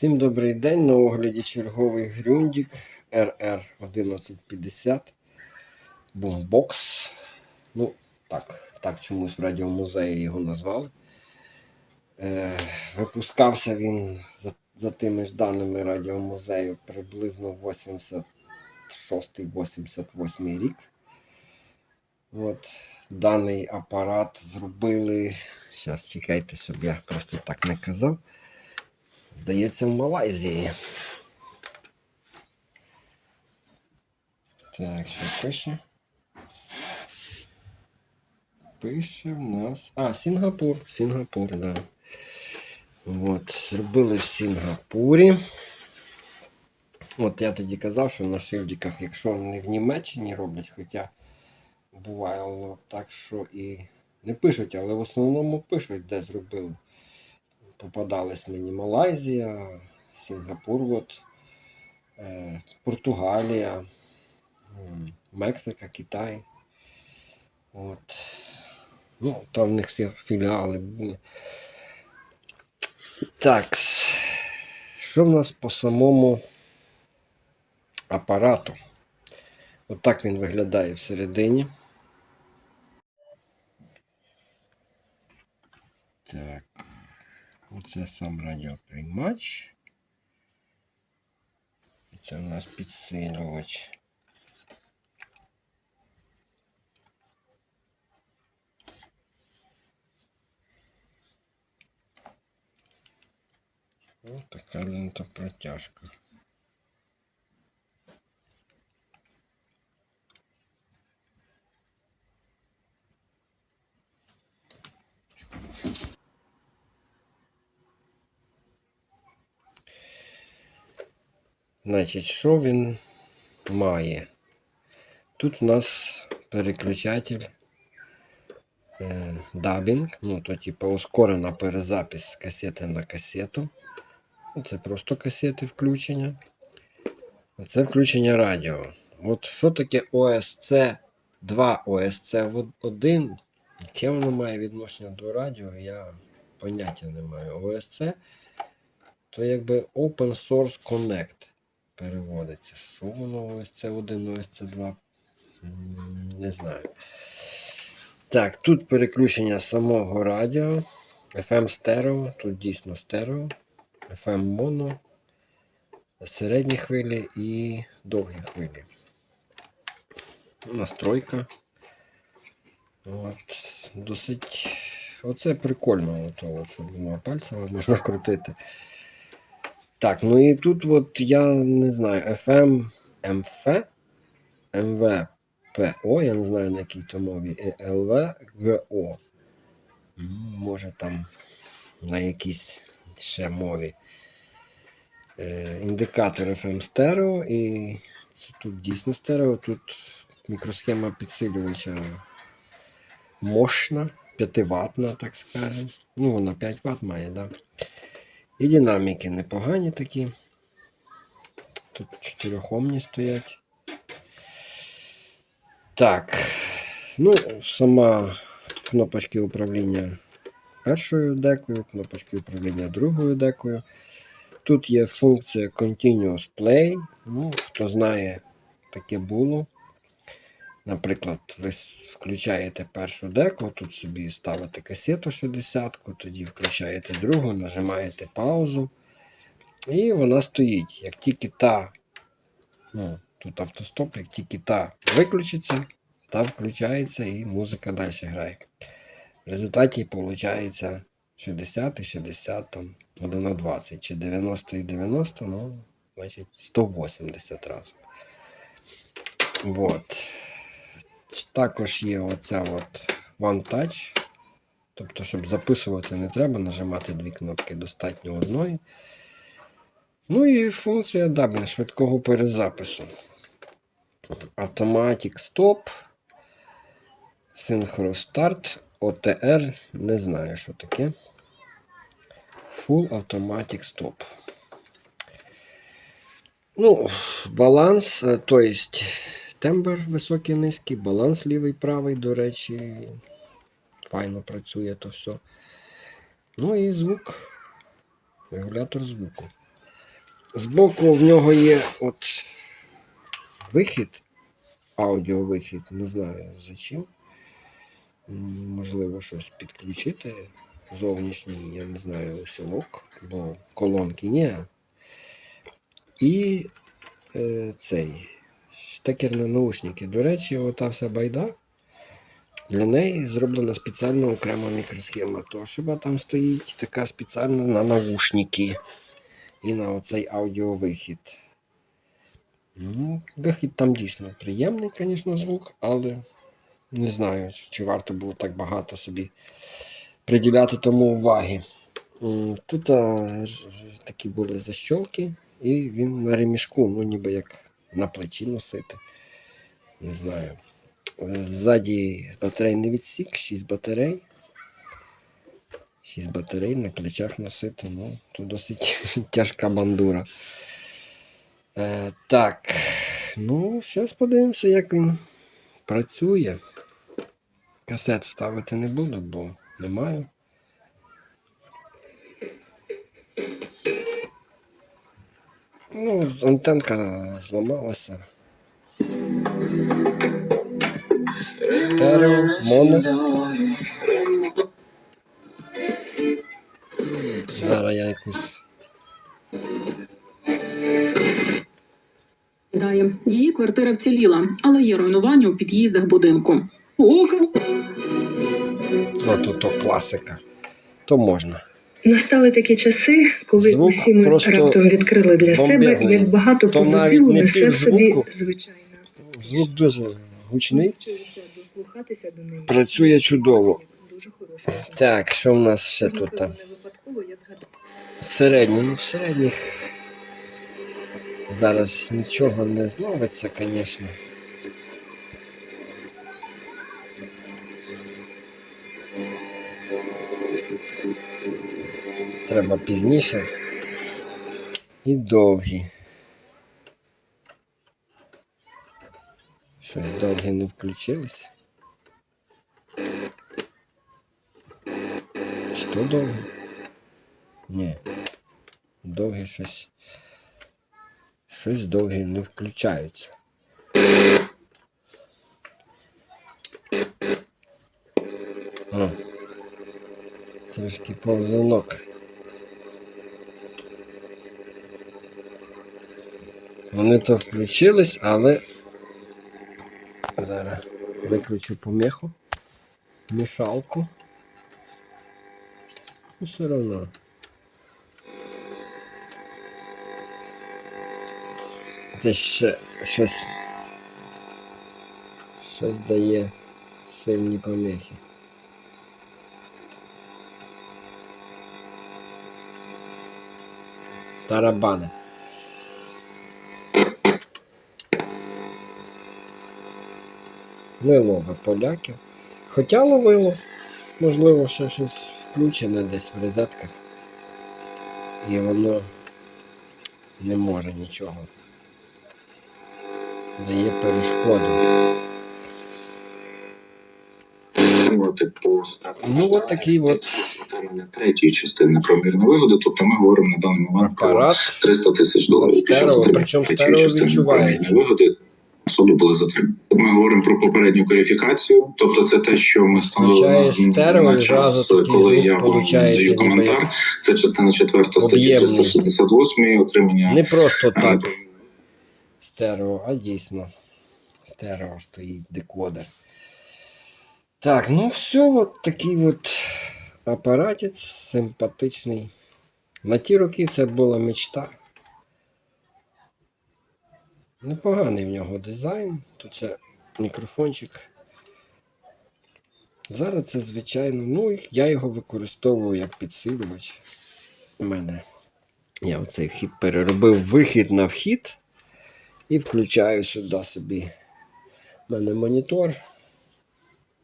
Всім добрий день. На огляді черговий грюндік RR1150 Boombox. Ну, так, так чомусь в радіомузеї його назвали. Е, випускався він за, за тими ж даними радіомузею приблизно 86-88 рік. От, даний апарат зробили. Зараз чекайте, щоб я просто так не казав. Здається, в Малайзії. Так, що пише? Пише в нас. А, Сінгапур. Сінгапур, да. От, зробили в Сінгапурі. От я тоді казав, що на шильдиках, якщо не в Німеччині роблять, хоча буває так, що і не пишуть, але в основному пишуть, де зробили попадались мені Малайзія, Сінгапур, от, е, Португалія, Мексика, Китай. От. Ну, там в них всі філіали були. Так. Що в нас по самому апарату? Отак він виглядає всередині. Так. Оце сам радіоприймач. Це у нас підсилювач. Ось така лента протяжка. Значить, що він має? Тут у нас переключатель е, дабінг, ну то типу ускорена перезапис з касети на касету. Ну, Це просто касети включення. Це включення радіо. От що таке ОСЦ 2, ОСЦ 1? Яке воно має відношення до радіо, я поняття не маю. ОСЦ то якби Open Source Connect переводиться. Що воно ОСЦ 1, ОСЦ 2? Не знаю. Так, тут переключення самого радіо. FM стерео, тут дійсно стерео, FM моно, середні хвилі і довгі хвилі. Настройка. От, Досить. Оце прикольно, ото, от, що двома пальцями можна крутити. Так, ну і тут от я не знаю, FM, MV, PO, я не знаю на якій то мові, і LV, Може там на якійсь ще мові. Е, індикатор FM стерео і це тут дійсно стерео, тут мікросхема підсилювача мощна, 5 ватна, так скажемо. Ну, вона 5 Вт має, так. Да? І динаміки непогані такі. Тут чотирьохомні стоять. Так. Ну, сама кнопочки управління першою декою, кнопочки управління другою декою. Тут є функція Continuous Play. Ну, хто знає, таке було. Наприклад, ви включаєте першу деку, тут собі ставите касету 60, тоді включаєте другу, нажимаєте паузу. І вона стоїть. Як тільки та, ну, тут автостоп, як тільки та виключиться, та включається і музика далі грає. В результаті виходить 60 і 60, там, 1 на 20, чи 90 і 90, ну, значить 180 разів. Вот. Також є оця от One Touch. Тобто, щоб записувати не треба нажимати дві кнопки, достатньо одної. Ну і функція дабінг швидкого перезапису. Automatic Stop. Synchro Start, OTR. Не знаю, що таке. Full Automatic Stop. Ну, баланс, то есть тембр високий низький, баланс лівий правий, до речі, файно працює то все. Ну і звук, регулятор звуку. Збоку в нього є от вихід, аудіовихід, не знаю за чим. Можливо, щось підключити зовнішній, я не знаю, усілок, бо колонки ні. І е, цей штекерні наушники. До речі, ота вся байда. Для неї зроблена спеціальна окрема мікросхема. Тошиба там стоїть така спеціальна на навушники і на оцей аудіовихід. Ну, вихід там дійсно приємний, звісно, звук, але не знаю, чи варто було так багато собі приділяти тому уваги. Тут а, такі були защолки, і він на ремішку, ну ніби як на плечі носити. Не знаю. Ззаді батарейний відсік, 6 батарей. 6 батарей на плечах носити, ну, то досить тяжка бандура. Е, так, ну, зараз подивимося, як він працює. Касет ставити не буду, бо не маю. Ну, антенка зламалася. Стерео, моно. Зараз я якусь. Дає, її квартира вціліла, але є руйнування у під'їздах будинку. Окон Ото то класика. То можна. Настали такі часи, коли Звук усі ми раптом відкрили для себе, бомбезний. як багато То позитиву несе в собі звичайна. Звук дуже гучний. Дослухатися до неї. Працює чудово. Дуже хороша. Так, що в нас ще тут? там? Не випадково я згадала. Середні, ну в середніх зараз нічого не зновиться, звісно. Треба пізніше. І довгі. Щось довгі не включились. Що довгі? Ні. Довгі щось. Щось довгі не включаються. О. Трошки повзунок. Вони то включились, але зараз виключу помеху, мішалку. Ну, все одно. Десь ще щось. Щось дає сильні помехи. Тарабани. Не лове поляків. Хоча ловило. Можливо, ще щось включене десь в розетках. І воно не може нічого. Дає перешкоду. Ну, от такий от третьої частини промірної вигоди. Тобто ми говоримо на даний момент про 300 тисяч доларів. Стерео, причому стерео відчувається. вигоди суду були затримані. Ми говоримо про попередню кваліфікацію, тобто це те, що ми встановили на, на час, коли я вам даю коментар. Це частина 4 статті об'ємний. 368 отримання Не просто так стерео, а дійсно. Стерео стоїть декодер. Так, ну все, от такий от апаратець симпатичний. На ті роки це була мечта. Непоганий в нього дизайн. Тут ще мікрофончик. Зараз це звичайно. Ну, я його використовую як підсилювач. У мене я оцей вхід переробив вихід на вхід і включаю сюди собі. У мене монітор.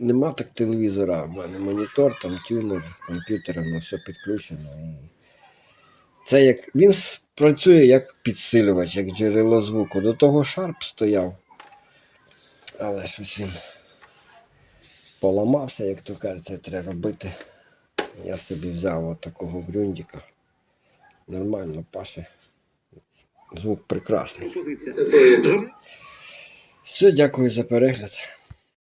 Нема так телевізора, в мене монітор, там тюнер, комп'ютер, воно все підключено. Це як. Він працює як підсилювач, як джерело звуку. До того шарп стояв. Але щось він поламався, як то кажуть, це треба робити. Я собі взяв от такого грюндіка. Нормально паше. Звук прекрасний. Все, дякую за перегляд.